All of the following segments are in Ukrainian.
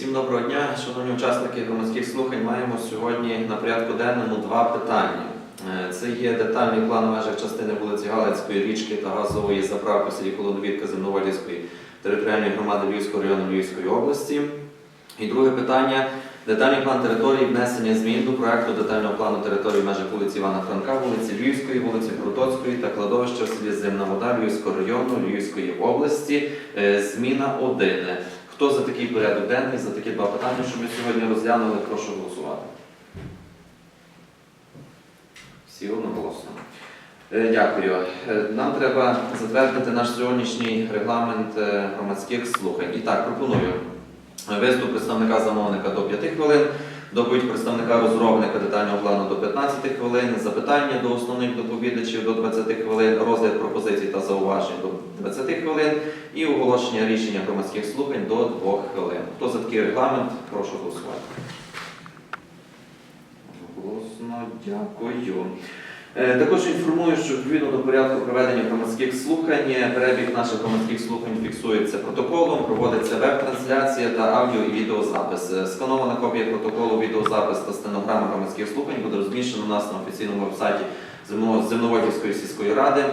Всім доброго дня, шановні учасники громадських слухань. Маємо сьогодні на порядку денному два питання. Е, Це є детальний план межах частини вулиці Галицької, річки та газової заправки в селі Колодовідка Земноводівської територіальної громади Львівського району Львівської області. І друге питання детальний план території внесення змін до проекту детального плану території межах вулиці Івана Франка, вулиці Львівської, вулиці Крутоцької та кладовища в селі Зимна Вода Львівського району Львівської області. Е, Зміна 1. Хто за такий порядок денний, за такі два питання, що ми сьогодні розглянули, прошу голосувати. Всі одноголосно. Е, Дякую. Е, Нам треба затвердити наш сьогоднішній регламент е, громадських слухань. І так, пропоную виступ представника замовника до 5 хвилин, доповідь представника розробника детального плану до 15 хвилин, запитання до основних доповідачів до 20 хвилин, розгляд пропозицій та зауважень до 20 хвилин і оголошення рішення громадських слухань до 2 хвилин. Хто за такий регламент, прошу голосувати. Голосно, дякую. Е, Також інформую, що відповідно до порядку проведення громадських слухань, перебіг наших громадських слухань фіксується протоколом, проводиться веб-трансляція та аудіо і відеозапис. Е, Сканована копія протоколу, відеозапис та стенограма громадських слухань буде розміщена у нас на офіційному вебсайті Земно- Земноводівської сільської ради,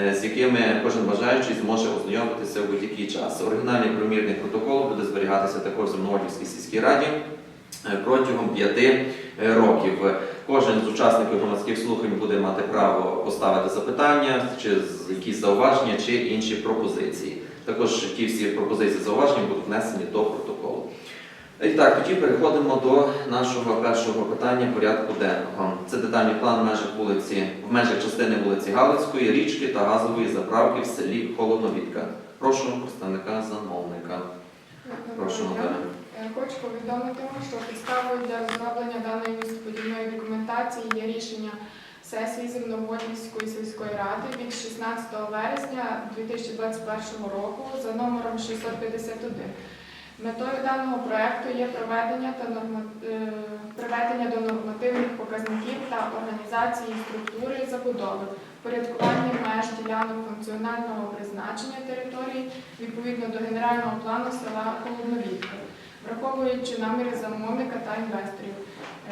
е, з якими кожен бажаючий зможе ознайомитися у будь-який час. Оригінальний примірник протоколу буде зберігатися також в Земноводівській сільській раді протягом п'яти е, років. Кожен з учасників громадських слухань буде мати право поставити запитання, чи якісь зауваження, чи інші пропозиції. Також ті всі пропозиції зауваження будуть внесені до протоколу. І так, тоді переходимо до нашого першого питання порядку денного. Це детальний план в межах вулиці, в межах частини вулиці Галицької, річки та газової заправки в селі Холодновідка. Прошу представника замовника. Прошу Наталя. Хочу повідомити що підставою для розроблення даної містоподібної документації є рішення сесії Земноводівської сільської ради від 16 вересня 2021 року за номером 651. Метою даного проекту є проведення та норма... е, приведення до нормативних показників та організації структури забудови, порядкування меж ділянок функціонального призначення території відповідно до генерального плану села Холодновідка враховуючи наміри замовника та інвесторів.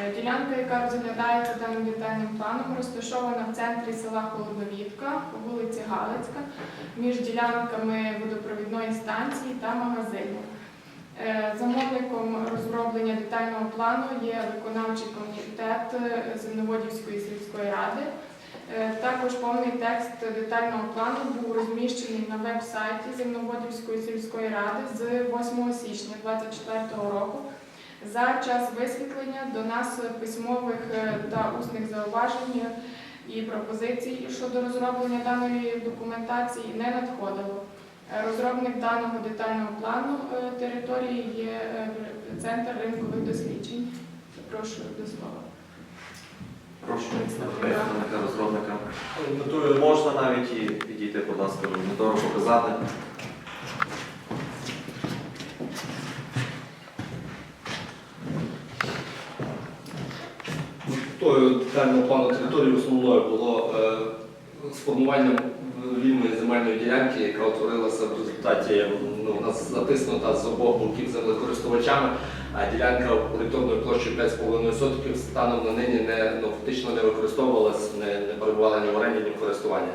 Е, Ділянка, яка розглядається даним детальним планом, розташована в центрі села Холодновідка по вулиці Галицька між ділянками водопровідної станції та магазину. Е, Замовником розроблення детального плану є виконавчий комітет е, Земноводівської сільської ради. Е, Також повний текст детального плану був розміщений на веб-сайті Земноводівської сільської ради з 8 січня 2024 року. За час висвітлення до нас письмових е, та усних зауважень і пропозицій щодо розроблення даної документації не надходило. Е, Розробник даного детального плану території є Центр ринкових досліджень. Прошу до слова. Прошу представника розробника. Метою можна навіть і підійти, будь ласка, до монітору показати. Метою детального плану території основною було е, сформування вільної земельної ділянки, яка утворилася в результаті ну, у затиснута з обох боків землекористувачами, а ділянка орієнтовною площею 5,5 сотків станом на нині не, ну, фактично не використовувалась, не, не перебувала ні в оренді, ні в користуванні.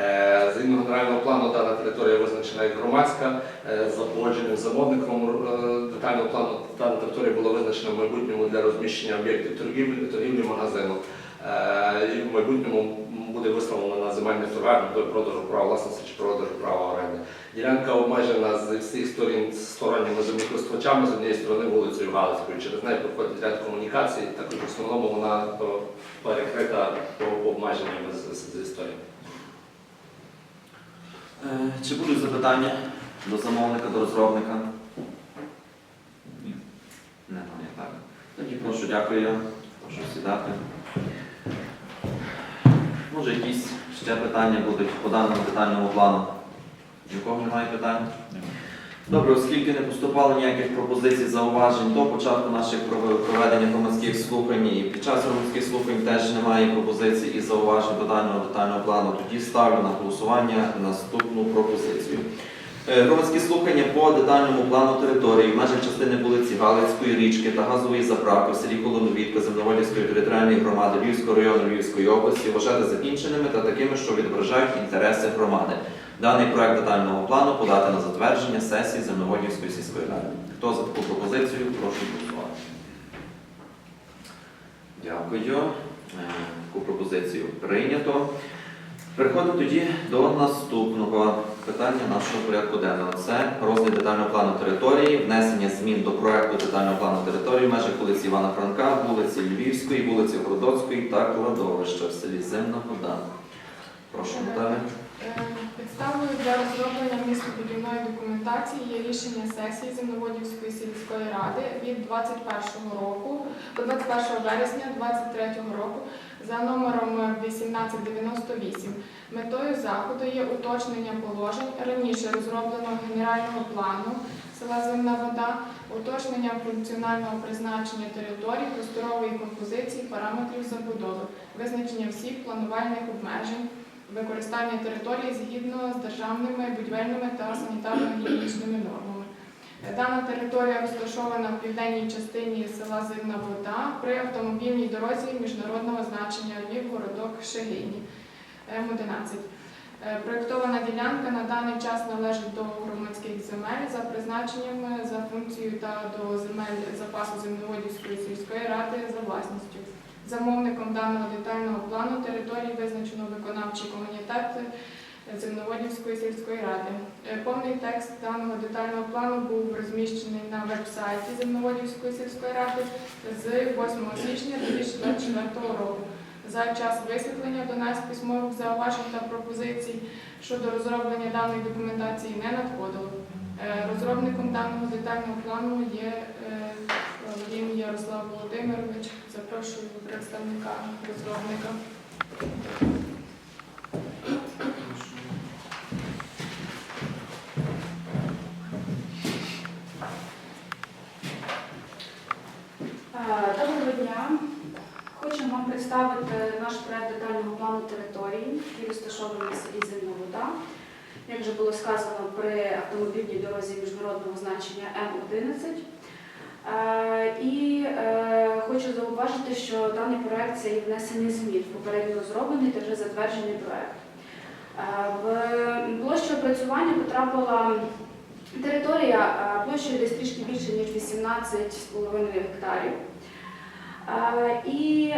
Е, Згідно генерального плану дана територія визначена як громадська. Е, За погодженим замовником е, детального плану дана територія була визначена в майбутньому для розміщення об'єктів торгівлі, торгівлі магазину. Е, І в майбутньому буде виставлена на земельний до продажу права власності чи продажу права оренди. Ділянка обмежена з всіх сторін сторонніми землекористувачами, з однієї сторони вулицею Галицькою. Через неї проходить ряд комунікацій, також в основному вона перекрита по обмеженнями зі сторін. Е, Чи будуть запитання до замовника, до розробника? Ні. Немає, так. Тоді прошу, дякую. Прошу сідати. Може, якісь ще питання будуть по даному детальному плану? Нікого немає питань? Добре, оскільки не поступало ніяких пропозицій, зауважень до початку наших проведення громадських слухань і під час громадських слухань теж немає пропозицій і зауважень до даного детального плану, тоді ставлю на голосування наступну пропозицію. Е, Громадські слухання по детальному плану території в межах частини вулиці Галицької річки та газової заправки в селі Колоновідка Земноводівської територіальної громади Львівського району Львівської області вважати закінченими та такими, що відображають інтереси громади. Даний проект детального плану подати на затвердження сесії Земноводівської сільської ради. Хто за таку пропозицію, прошу голосувати. Дякую. Е, Таку пропозицію прийнято. Переходимо тоді до наступного питання нашого порядку денного. Це розгляд детального плану території, внесення змін до проекту детального плану території в межах вулиці Івана Франка, вулиці Львівської, вулиці Городоцької та кладовища в селі Зимна Вода. Прошу, Наталя. Е, Підставою для розроблення містобудівної документації є рішення сесії Земноводівської сільської ради від 21 року до 21 вересня 2023 року за номером 1898. Метою заходу є уточнення положень раніше розробленого генерального плану села Зимна Вода, уточнення функціонального призначення територій, просторової композиції, параметрів забудови, визначення всіх планувальних обмежень використання території згідно з державними будівельними та санітарно-гігієнічними нормами. Дана територія розташована в південній частині села Зимна Вода при автомобільній дорозі міжнародного значення Львів, городок Шегині М11. Е, Проєктована ділянка на даний час належить до громадських земель за призначенням е, за функцією та до земель запасу земноводівської сільської ради за власністю. Замовником даного детального плану території визначено виконавчий комунітет Земноводівської сільської ради. Е, Повний текст даного детального плану був розміщений на веб-сайті Земноводівської сільської ради з 8 січня 2024 року. За час висвітлення до нас письмових зауважень та пропозицій щодо розроблення даної документації не надходило. Е, Розробником даного детального плану є е, Володимир Ярослав Володимирович. Запрошую представника розробника. Вже було сказано, при автомобільній дорозі міжнародного значення М11. Е, І е, хочу зауважити, що даний проект це є внесення змін попередньо розроблений та вже затверджений проект. Е, В площу опрацювання потрапила територія площею десь трішки більше, ніж 18,5 гектарів. І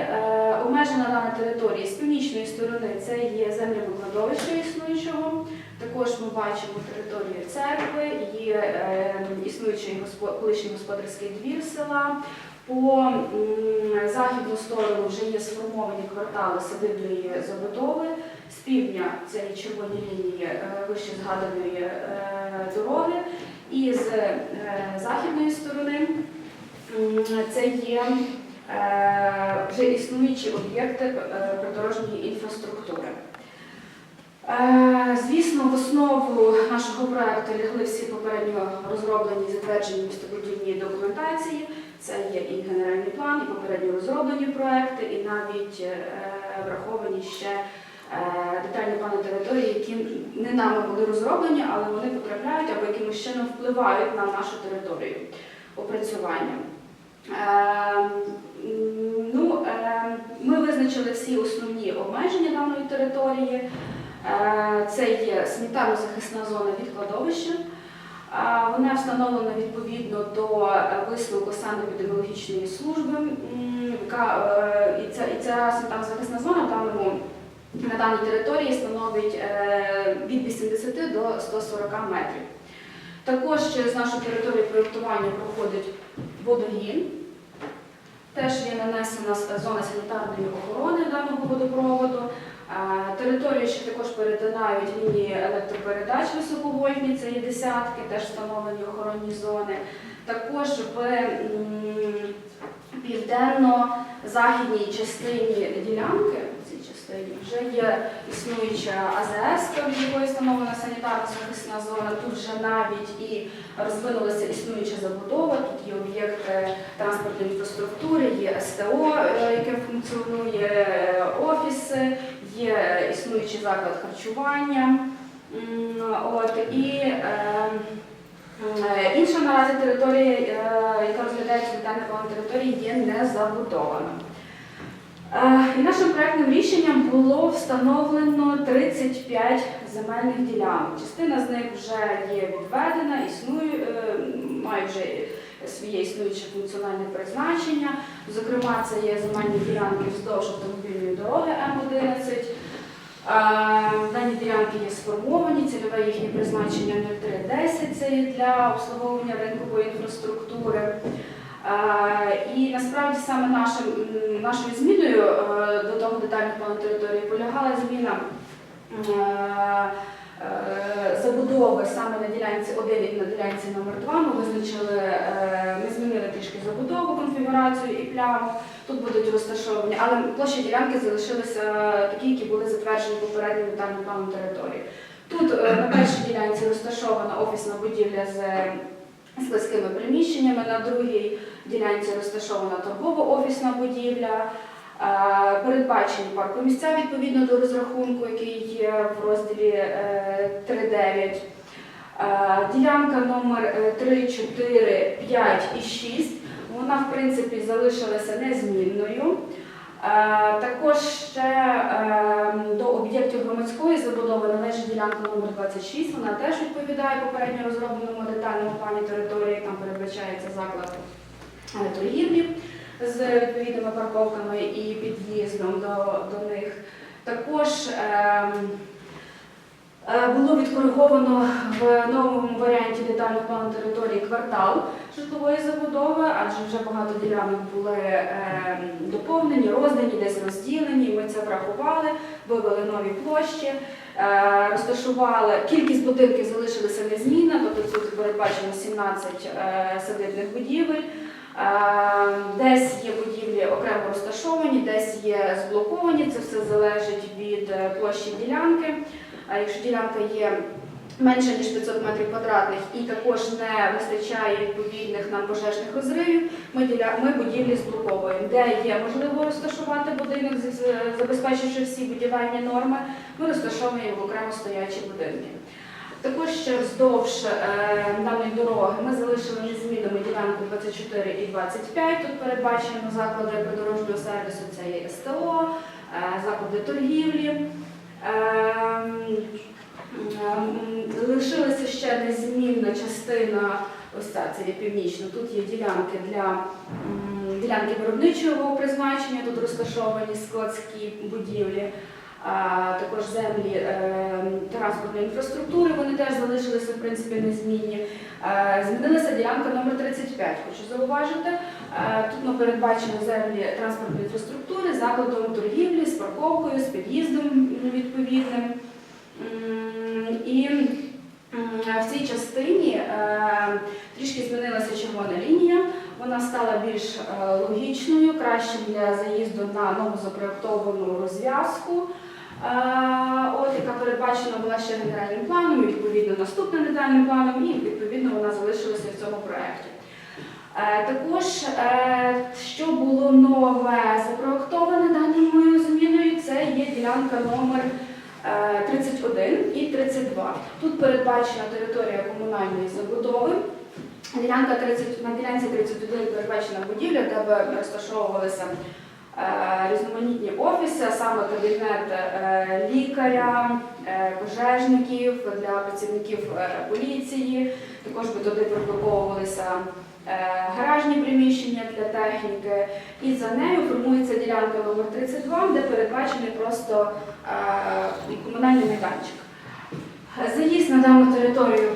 обмежена дана територія з північної сторони це є землевикладовище існуючого. Також ми бачимо територію церкви, є е, існуючий колишній господарський двір села. По західну сторону вже є сформовані квартали садибної забудови. З півдня це є червоні лінії е, вище згаданої е, дороги. І з е, західної сторони це є е, вже існуючі об'єкти придорожньої інфраструктури. Е, Звісно, в основу нашого проекту лягли всі попередньо розроблені затверджені містобудівні документації. Це є і генеральний план, і попередньо розроблені проекти, і навіть е, враховані ще е, детальні плани території, які не нами були розроблені, але вони потрапляють або якимось чином впливають на нашу територію опрацювання. Ну, ми визначили всі основні обмеження даної території. Е, Це є санітарно-захисна зона від кладовища. Е, Вона встановлена відповідно до е, висновку санепідеміологічної служби, і ця, і ця санітарно-захисна зона даному на даній території становить від 80 до 140 метрів. Також через нашу територію проєктування проходить водогін. Теж є нанесена зона санітарної охорони даного водопроводу. Територію ще також перетинають лінії електропередач високовольтні, це є десятки, теж встановлені охоронні зони. Також в південно-західній частині ділянки, в вже є існуюча АЗС, від якої встановлена санітарна захисна зона. Тут вже навіть і розвинулася існуюча забудова, тут є об'єкти транспортної інфраструктури, є СТО, е, яке функціонує, е, офіси, є існуючий заклад харчування. От, і е, інша наразі територія, яка розглядається план території, є не забудована. Е, І нашим проектним рішенням було встановлено 35 земельних ділянок. Частина з них вже є відведена, існує, е, має вже своє існуюче функціональне призначення. Зокрема, це є земельні ділянки вздовж автомобільної дороги М11. Е, Дані ділянки є сформовані, цільове їхнє призначення 0310 це для обслуговування ринкової інфраструктури. Е, І насправді саме нашим, нашою зміною е, до того детального плану території полягала зміна е, забудови саме на ділянці 1 і на ділянці номер 2 Ми визначили, ми змінили трішки забудову, конфігурацію і пляму. Тут будуть розташовані, але площі ділянки залишилися такі, які були затверджені попереднім детальним планом території. Тут на першій ділянці розташована офісна будівля з складськими приміщеннями, на другій ділянці розташована торгово-офісна будівля. Е, Передбачені паркомісця відповідно до розрахунку, який є в розділі е, 3.9. Е, Ділянка номер е, 3, 4, 5 і 6. Вона, в принципі, залишилася незмінною. Е, Також ще е, до об'єктів громадської забудови належить ділянка номер 26. Вона теж відповідає попередньо розробленому детальному плані території. Там передбачається заклад торгівлі з відповідними парковками і під'їздом до, до них. Також ем, було відкориговано в новому варіанті детального плану території квартал житлової забудови, адже вже багато ділянок були ем, доповнені, роздані, десь розділені. Ми це врахували, вивели нові площі, е, розташували. Кількість будинків залишилася незмінна, тобто тут передбачено 17 е, садибних будівель. Е, Десь є будівлі окремо розташовані, десь є зблоковані. Це все залежить від е, площі ділянки. А якщо ділянка є менше ніж 500 метрів квадратних і також не вистачає відповідних нам пожежних розривів, ми, діля... ми будівлі зблоковуємо. Де є можливо розташувати будинок, забезпечивши всі будівельні норми, ми розташовуємо окремо стоячі будинки. Також ще вздовж е, даної дороги ми залишили незмінними ділянку 24 і 25. Тут передбачено заклади придорожнього сервісу, це є СТО, е, заклади торгівлі. Ем, ем, Залишилася ще незмінна частина, ось ця, це є північна. Тут є ділянки для ділянки виробничого призначення, тут розташовані складські будівлі. Також землі е, транспортної інфраструктури, вони теж залишилися в принципі незмінні. Е, змінилася ділянка номер 35, хочу зауважити. Е, тут ми передбачили землі транспортної інфраструктури, закладом торгівлі, з парковкою, з під'їздом відповідним. І в цій частині е, трішки змінилася червона лінія. Вона стала більш е, логічною, кращим для заїзду на новозапроєктовану розв'язку. Е, От, яка передбачена була ще генеральним планом, відповідно наступним детальним планом, і відповідно вона залишилася в цьому проєкті. Е, Також, е, що було нове запроєктоване даною зміною, це є ділянка номер е, 31 і 32. Тут передбачена територія комунальної забудови. Ділянка 30, на ділянці 31 передбачена будівля, де розташовувалися е, різноманітні офіси, саме кабінет е, лікаря, е, пожежників для працівників е, поліції. Також би туди прибудовувалися е, гаражні приміщення для техніки. І за нею формується ділянка номер 32, де передбачений просто е, комунальний майданчик. Заїзд на дану територію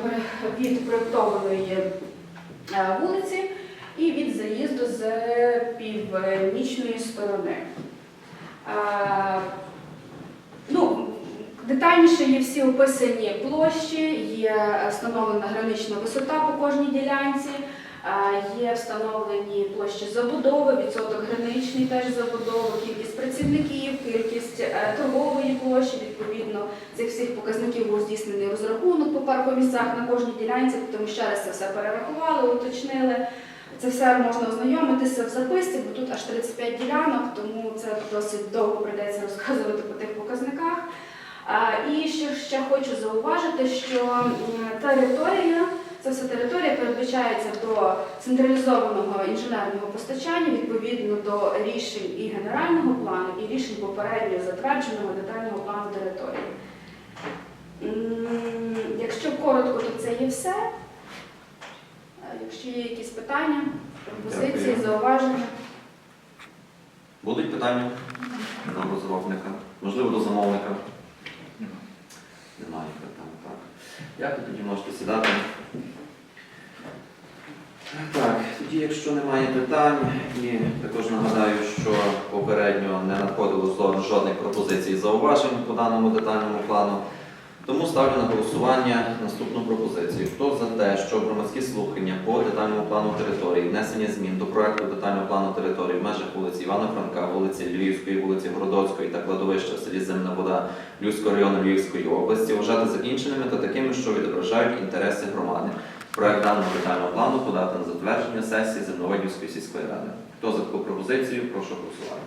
від проєктованої е, вулиці і від заїзду з північної сторони. Е, Ну, детальніше є всі описані площі, є встановлена гранична висота по кожній ділянці, е, є встановлені площі забудови, відсоток граничний теж забудови, кількість працівників, кількість е, торгової площі, відповідно цих всіх показників був здійснений розрахунок по паркомісцях на кожній ділянці, тому ще раз це все перерахували, уточнили. Це все можна ознайомитися в записці, бо тут аж 35 ділянок, тому це досить довго прийдеться розказувати по тих показниках. І ще, ще хочу зауважити, що територія, ця вся територія передбачається до централізованого інженерного постачання відповідно до рішень і генерального плану, і рішень попередньо затвердженого детального плану території. Якщо коротко, то це є все. Якщо є якісь питання, пропозиції, Дякую. зауваження. Будуть питання до розробника, можливо, до замовника. Немає питань, так. Дякую, тоді можете сідати. Якщо немає питань, і також нагадаю, що попередньо не надходило зо- жодних пропозицій і зауважень по даному детальному плану. Тому ставлю на голосування наступну пропозицію. Хто за те, щоб громадські слухання по детальному плану території, внесення змін до проекту детального плану території в межах вулиці Івана Франка, вулиці Львівської, вулиці Городоцької та кладовища в селі Земна Вода Львівського району Львівської області вважати закінченими та такими, що відображають інтереси громади. Проект даного детального плану подати на затвердження сесії Земноводівської сільської ради. Хто за таку пропозицію, прошу голосувати.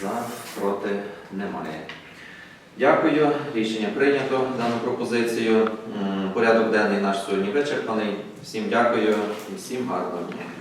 За, проти, немає. Дякую. Рішення прийнято. Дану пропозицію. Порядок денний наш сьогодні вичерпаний. Всім дякую і всім гарного дня.